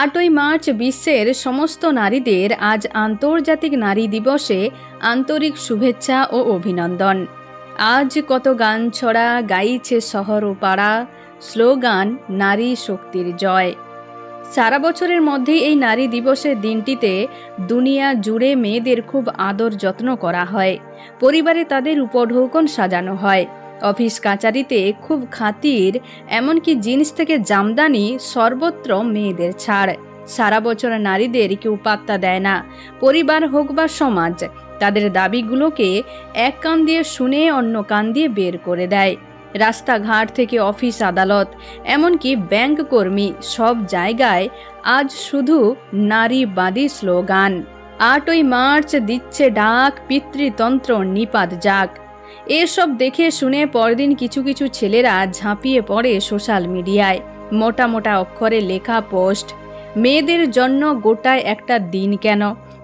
আটই মার্চ বিশ্বের সমস্ত নারীদের আজ আন্তর্জাতিক নারী দিবসে আন্তরিক শুভেচ্ছা ও অভিনন্দন। আজ কত গান ছড়া, গাইছে শহর ও পাড়া, স্লোগান, নারী শক্তির জয়। সারা বছরের মধ্যেই এই নারী দিবসের দিনটিতে দুনিয়া জুড়ে মেয়েদের খুব আদর যত্ন করা হয়। পরিবারে তাদের উপঢৌকন সাজানো হয়। অফিস কাচারিতে খুব খাতির, এমনকি জিন্স থেকে জামদানি সর্বত্র মেয়েদের ছাড়। সারা বছর নারীদের কেউ পাত্তা দেয় না। পরিবার হোক বা সমাজ, তাদের দাবিগুলোকে এক কান দিয়ে শুনে অন্য কান দিয়ে বের করে দেয়। রাস্তাঘাট থেকে অফিস আদালত, এমনকি ব্যাংক কর্মী সব জায়গায় আজ শুধু নারীবাদী স্লোগান। আটই মার্চ দিচ্ছে ডাক, পিতৃতন্ত্র নিপাত যাক। এসব দেখে শুনে পরদিন কিছু কিছু ছেলেরা ঝাঁপিয়ে পড়ে সোশ্যাল মিডিয়ায়। মোটা মোটা অক্ষরে লেখা পোস্ট, মেয়েদের জন্য গোটায় একটা দিন কেন?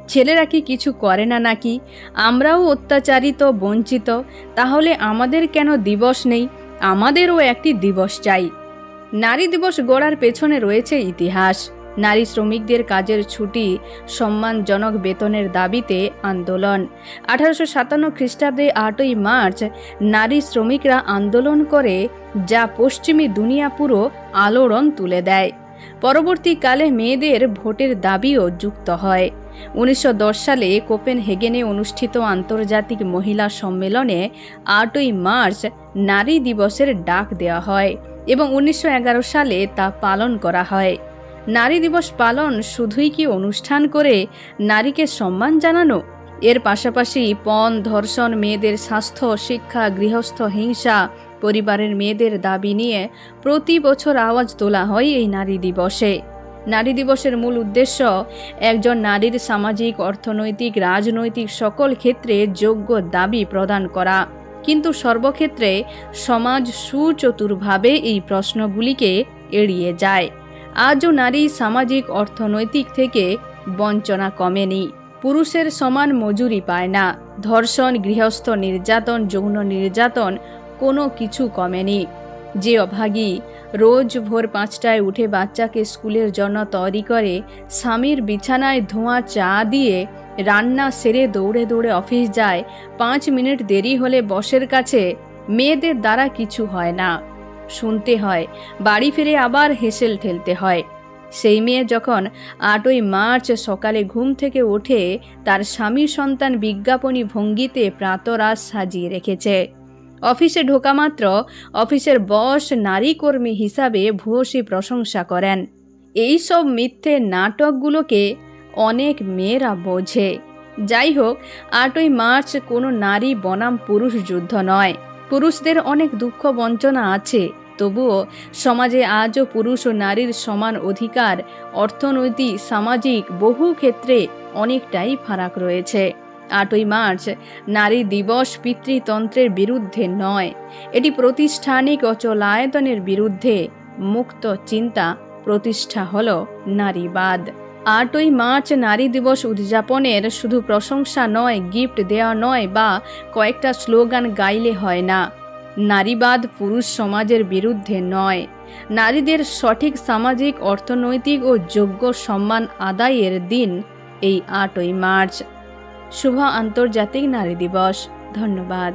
ছেলেরা কি কিছু করে না নাকি? আমরাও অত্যাচারিত, বঞ্চিত, তাহলে আমাদের কেন দিবস নেই? আমাদেরও একটি দিবস চাই। নারী দিবস গড়ার পেছনে রয়েছে ইতিহাস। নারী শ্রমিকদের কাজের ছুটি, সম্মানজনক বেতনের দাবিতে আন্দোলন। আঠারোশো সাতান্ন খ্রিস্টাব্দে আটই মার্চ নারী শ্রমিকরা আন্দোলন করে, যা পশ্চিমী দুনিয়া পুরো আলোড়ন তুলে দেয়। পরবর্তীকালে মেয়েদের ভোটের দাবিও যুক্ত হয়। উনিশশো দশ সালে কোপেনহেগেনে অনুষ্ঠিত আন্তর্জাতিক মহিলা সম্মেলনে আটই মার্চ নারী দিবসের ডাক দেওয়া হয় এবং উনিশশো এগারো সালে তা পালন করা হয়। নারী দিবস পালন শুধুই কি অনুষ্ঠান করে নারীকে সম্মান জানানো? এর পাশাপাশি পণ, ধর্ষণ, মেয়েদের স্বাস্থ্য, শিক্ষা, গৃহস্থ, হিংসা, পরিবারের মেয়েদের দাবি নিয়ে প্রতি বছর আওয়াজ তোলা হয় এই নারী দিবসে। নারী দিবসের মূল উদ্দেশ্য একজন নারীর সামাজিক, অর্থনৈতিক, রাজনৈতিক সকল ক্ষেত্রে যোগ্য দাবি প্রদান করা। কিন্তু সর্বক্ষেত্রে সমাজ সুচতুরভাবে এই প্রশ্নগুলিকে এড়িয়ে যায়। আজও নারী সামাজিক, অর্থনৈতিক থেকে বঞ্চনা কমেনি। পুরুষের সমান মজুরি পায় না। ধর্ষণ, গৃহস্থ নির্যাতন, যৌন নির্যাতন কোনো কিছু কমেনি। যে অভাগী রোজ ভোর পাঁচটায় উঠে বাচ্চাকে স্কুলের জন্য তৈরি করে, স্বামীর বিছানায় ধোঁয়া, চা দিয়ে রান্না সেরে দৌড়ে দৌড়ে অফিস যায়, পাঁচ মিনিট দেরি হলে বসের কাছে, মেয়েদের দ্বারা কিছু হয় না। শুনতে হয়, বাড়ি ফিরে আবার হেসেল ঠেলতে হয়। সেই মেয়ে যখন আটই মার্চ সকালে ঘুম থেকে ওঠে, তার স্বামী সন্তান বিজ্ঞাপনী ভঙ্গিতে প্রাতরাস সাজিয়ে রেখেছে। অফিসে ঢোকা মাত্র অফিসের বস নারী কর্মী হিসাবে ভূয়সী প্রশংসা করেন। এই সব মিথ্যে নাটকগুলোকে অনেক মেয়েরা বোঝে। যাই হোক, আটই মার্চ কোনো নারী বনাম পুরুষ যুদ্ধ নয়। পুরুষদের অনেক দুঃখ বঞ্চনা আছে। তবুও সমাজে আজও পুরুষ ও নারীর সমান অধিকার, অর্থনৈতিক, সামাজিক বহু ক্ষেত্রে অনেকটাই ফারাক রয়েছে। আটই মার্চ, নারী দিবস পিতৃতন্ত্রের বিরুদ্ধে নয়। এটি প্রতিষ্ঠানিক অচলায়তনের বিরুদ্ধে মুক্ত চিন্তা প্রতিষ্ঠা হল নারীবাদ। আটই মার্চ, নারী দিবস উদযাপনের শুধু প্রশংসা নয়, গিফট দেওয়া নয় বা কয়েকটা স্লোগান গাইলে হয় না। নারীবাদ পুরুষ সমাজের বিরুদ্ধে নয়। নারীদের সঠিক সামাজিক, অর্থনৈতিক ও যোগ্য সম্মান আদায়ের দিন এই আটই মার্চ। শুভ আন্তর্জাতিক নারী দিবস। ধন্যবাদ।